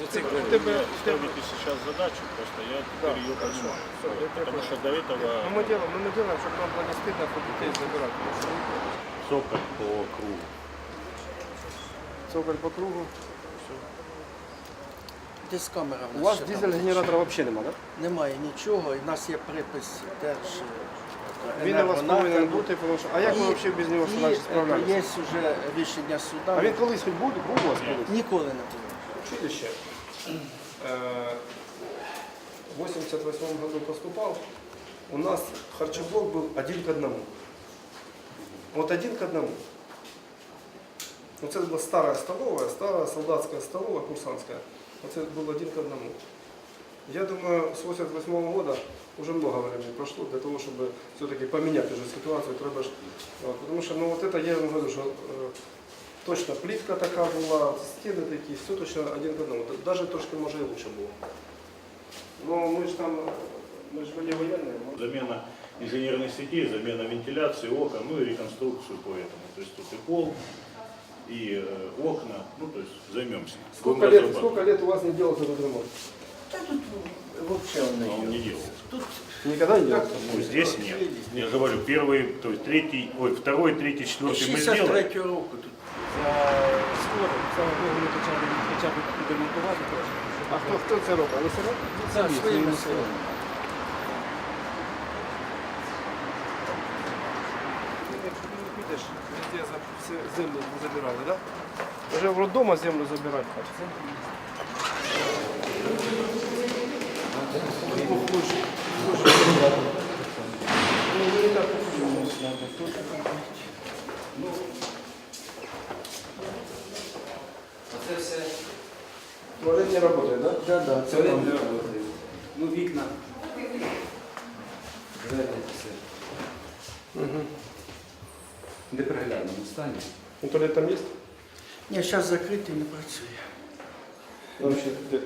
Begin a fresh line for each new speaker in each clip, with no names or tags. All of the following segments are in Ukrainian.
У тебе ставите сейчас задачу, просто я теперь ее понимаю. Потому что до этого
Ну, мы делаем, ну, мы делаем, чтобы нам было не стыдно по детей забирать.
цоколь по кругу.
Цоколь по кругу.
Десь камера в
У
нас
вас
ще там
дизель-генератора взагалі немає, так?
Немає нічого, і в нас є припис держ.
Він у вас повинен
енергонагляду.
бути, тому що. А як ми
І-
взагалі без нього
і,
що наші
е,
справлялися?
Є вже рішення суда.
А він колись хоч був, був у вас колись?
Ніколи не було.
училище э, в 88 году поступал, у нас харчеблок был один к одному. Вот один к одному. Вот это была старая столовая, старая солдатская столовая, курсантская. Вот это был один к одному. Я думаю, с 88 года уже много времени прошло для того, чтобы все-таки поменять уже ситуацию. Треба ж, вот, потому что, ну вот это я вам говорю, что э, точно плитка така була, стіни такі, все точно один к одному. Навіть трошки може і лучше було. Ну ми ж там, ми ж були воєнні. ми-
Замена инженерных сетей, замена вентиляции, окон, ну и реконструкцию по этому. То есть тут и пол, и э, окна, ну то есть займемся.
Сколько
Будем
лет,
разрабатывать.
сколько лет у вас не делался этот ремонт?
Та тут взагалі
Но он
не
не
є.
делался.
Тут
Никогда не делался?
Ну, здесь нет. Я же говорю, первый, то есть третий, ой, второй, третий, четвертый мы сделали.
63 року тут.
скоро, слава Богу, вони почали хоча б демонтувати трошки.
А хто, хто це робить? Ви самі?
Це своїми силами.
Якщо ти не підеш, везде за всі землю забирали, так? Да? Вже в роддома землю забирати хочеться.
Оце все
Туалет не працює, так? Да?
Це там.
не працює. Ну, вікна. Двері все.
Угу.
В неприглядному стані.
Ну, туалет там є?
Ні, зараз закритий не працює.
Там ще де?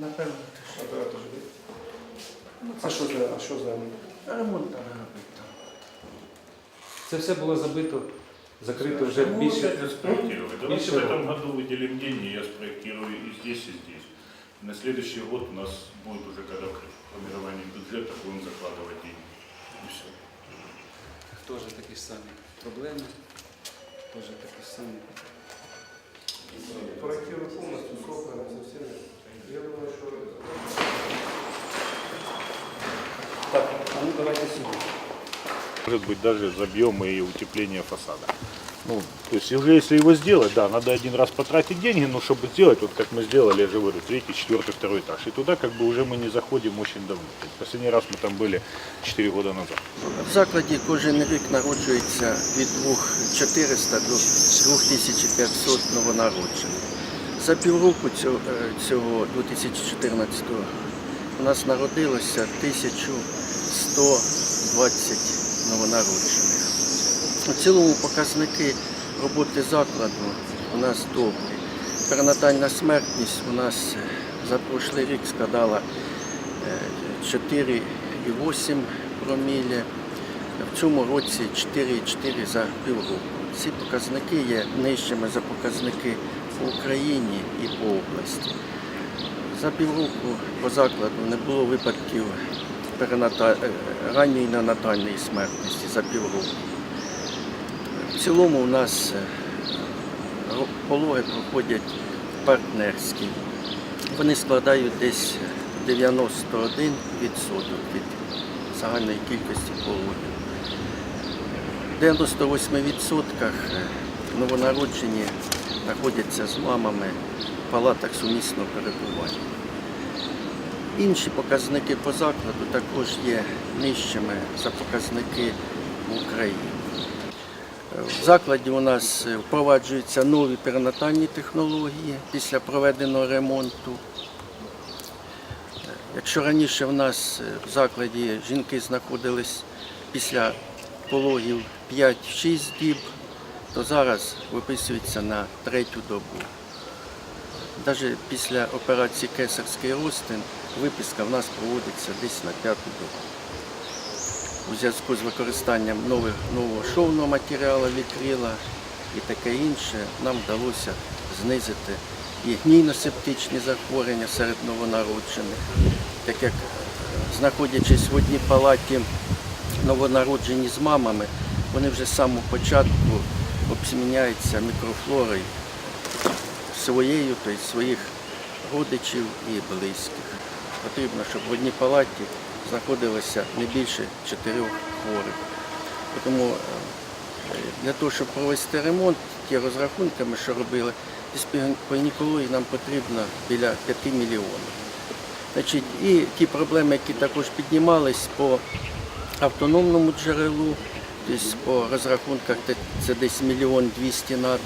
Напевно,
Оператор же є. А що за, а що за?
ремонт треба робити там.
Це все було забито, закрито вже
Ну,
більше.
опять же спроектировать. Давайте
Більше
в этом
року.
году выделим деньги, я спроектирую и здесь, и здесь. На следующий год у нас будет уже, когда при формировании бюджета, будем закладывать деньги. И все.
Теж такі ж самі проблеми. Теж такі ж самі.
Проектирую повністю, з окнами, со всеми. Я думаю, що...
ну давайте сюди.
Может быть, даже забьем и утепление фасада. Ну, то есть уже если его сделать, да, надо один раз потратить деньги, но чтобы сделать, вот как мы сделали, я же говорю, третий, четвертый, второй этаж. И туда как бы уже мы не заходим очень давно. То есть Последний раз мы там были 4 года назад.
В закладі кожен рік народжується від 2400 до 2500 новонароджених. За півроку цього, е, цього 2014 у нас народилося 1120 новонароджених. У цілому показники роботи закладу у нас добрі. Перинатальна смертність у нас е, за прошлий рік складала е, 4,8 промілі. В цьому році 4,4 за півроку. Ці показники є нижчими за показники по Україні і по області. За півроку по закладу не було випадків перината- е, ранньої неонатальної смертності за півроку. В цілому у нас е, пологи проходять партнерські. Вони складають десь 91% від загальної кількості пологів. В 98% новонароджені знаходяться з мамами в палатах сумісного перебування. Інші показники по закладу також є нижчими за показники в Україні. В закладі у нас е, впроваджуються нові перинатальні технології після проведеного ремонту. Якщо раніше в нас е, в закладі жінки знаходились після пологів 5-6 діб, то зараз виписується на третю добу. Навіть після операції кесарський розтин виписка в нас проводиться десь на п'яту добу. У зв'язку з використанням нових, нового шовного матеріалу вікрила і таке інше, нам вдалося знизити і гнійно-септичні захворювання серед новонароджених, так як е, знаходячись в одній палаті новонароджені з мамами, вони вже з самого початку обсміняються мікрофлорою своєю, тобто своїх родичів і близьких. Потрібно, щоб в одній палаті знаходилося не більше чотирьох хворих. Тому е, для того, щоб провести ремонт, ті розрахунками, що робили, десь по нам потрібно біля 5 мільйонів. Значить, і ті проблеми, які також піднімались по автономному джерелу, тобто по розрахунках це- десь мільйон двісті треба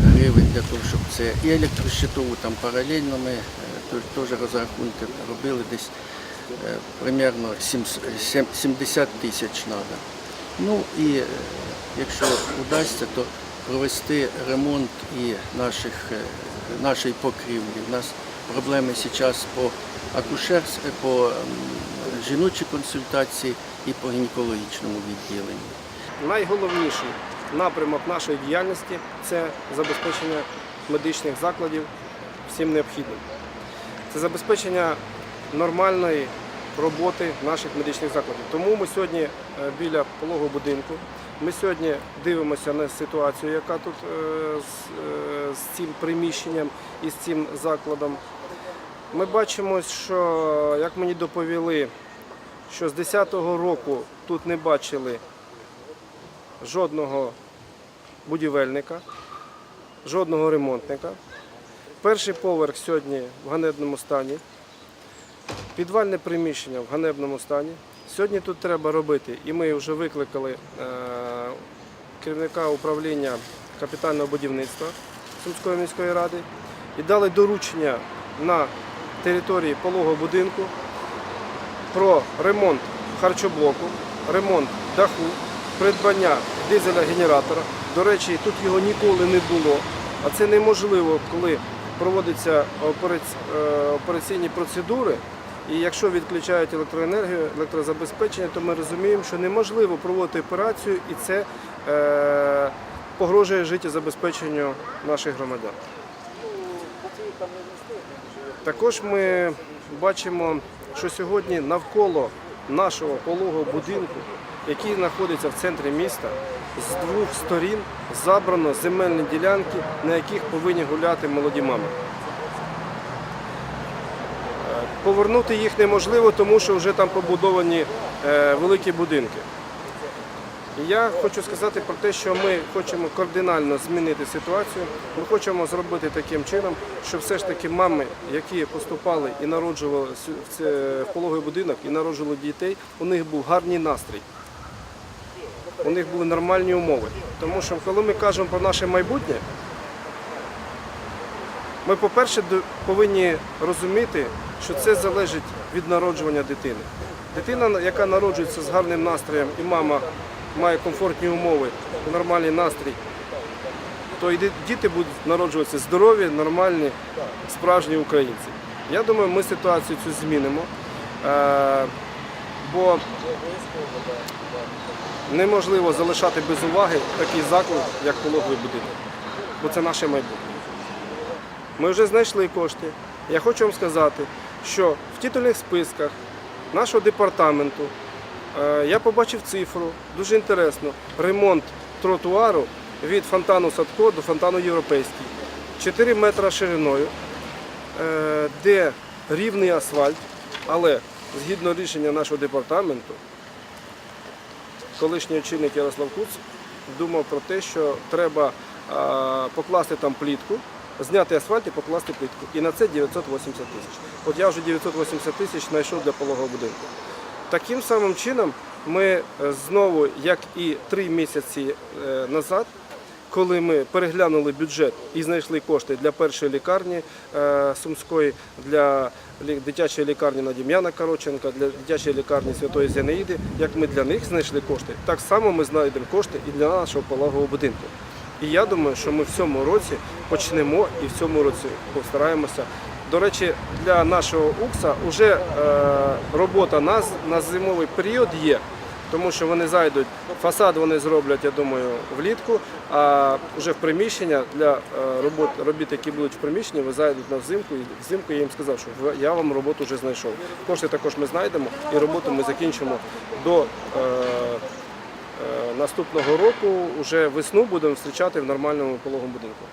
гривень для того, щоб це і електрощитову там паралельно ми е, теж розрахунки робили десь е, примерно сім- сім- 70 тисяч треба. Ну і е, якщо вдасться, то провести ремонт і наших, е, нашої покрівлі. У нас проблеми зараз по акушерс, по жіночій консультації і по гінекологічному відділенню.
Найголовніший напрямок нашої діяльності це забезпечення медичних закладів всім необхідним. Це забезпечення нормальної роботи наших медичних закладів. Тому ми сьогодні е, біля пологового будинку. Ми сьогодні дивимося на ситуацію, яка тут е, е, з цим приміщенням і з цим закладом. Ми бачимо, що як мені доповіли, що з 10-го року тут не бачили жодного будівельника, жодного ремонтника. Перший поверх сьогодні в ганебному стані, підвальне приміщення в ганебному стані. Сьогодні тут треба робити, і ми вже викликали е, керівника управління капітального будівництва Сумської міської ради і дали доручення на території пологового будинку про ремонт харчоблоку, ремонт даху, придбання дизеля-генератора. До речі, тут його ніколи не було, а це неможливо, коли проводяться е, операційні процедури. І якщо відключають електроенергію, електрозабезпечення, то ми розуміємо, що неможливо проводити операцію, і це е, погрожує життєзабезпеченню наших громадян. Також ми бачимо, що сьогодні навколо нашого пологового будинку, який знаходиться в центрі міста, з двох сторін забрано земельні ділянки, на яких повинні гуляти молоді мами. Е, Повернути їх неможливо, тому що вже там побудовані е, великі будинки. Я хочу сказати про те, що ми хочемо кардинально змінити ситуацію. Ми хочемо зробити таким чином, щоб все ж таки мами, які поступали і народжували в пологовий будинок і народжували дітей, у них був гарний настрій. У них були нормальні умови. Тому що коли ми кажемо про наше майбутнє, ми, по-перше, повинні розуміти, що це залежить від народжування дитини. Дитина, яка народжується з гарним настроєм, і мама має комфортні умови, нормальний настрій, то і діти будуть народжуватися здорові, нормальні, справжні українці. Я думаю, ми ситуацію цю змінимо. Е, Бо неможливо залишати без уваги такий заклад, як пологовий будинок. Бо це наше майбутнє. Ми вже знайшли кошти. Я хочу вам сказати, що в титульних списках нашого департаменту е, я побачив цифру, дуже інтересно. Ремонт тротуару від фонтану Садко до фонтану Європейський. 4 метри шириною, е, де рівний асфальт, але згідно рішення нашого департаменту, колишній очільник Ярослав Куц думав про те, що треба покласти там плітку, зняти асфальт і покласти плітку. І на це 980 тисяч. От я вже 980 тисяч знайшов для пологового будинку. Таким самим чином ми е, знову, як і три місяці е, назад, коли ми переглянули бюджет і знайшли кошти для першої лікарні е, Сумської, для дитячої лікарні на Дім'яна Короченка, для дитячої лікарні Святої Зінаїди, як ми для них знайшли кошти, так само ми знайдемо кошти і для нашого пологового будинку. І я думаю, що ми в цьому році почнемо і в цьому році постараємося. До речі, для нашого УКСа вже е, робота нас на зимовий період є. Тому що вони зайдуть, фасад вони зроблять, я думаю, влітку, а вже в приміщення для е, робот, робіт, які будуть в приміщенні, ви зайдуть на взимку, і взимку я їм сказав, що я вам роботу вже знайшов. Кошти також ми знайдемо і роботу ми закінчимо до е, е, наступного року, вже весну будемо зустрічати в нормальному пологому будинку.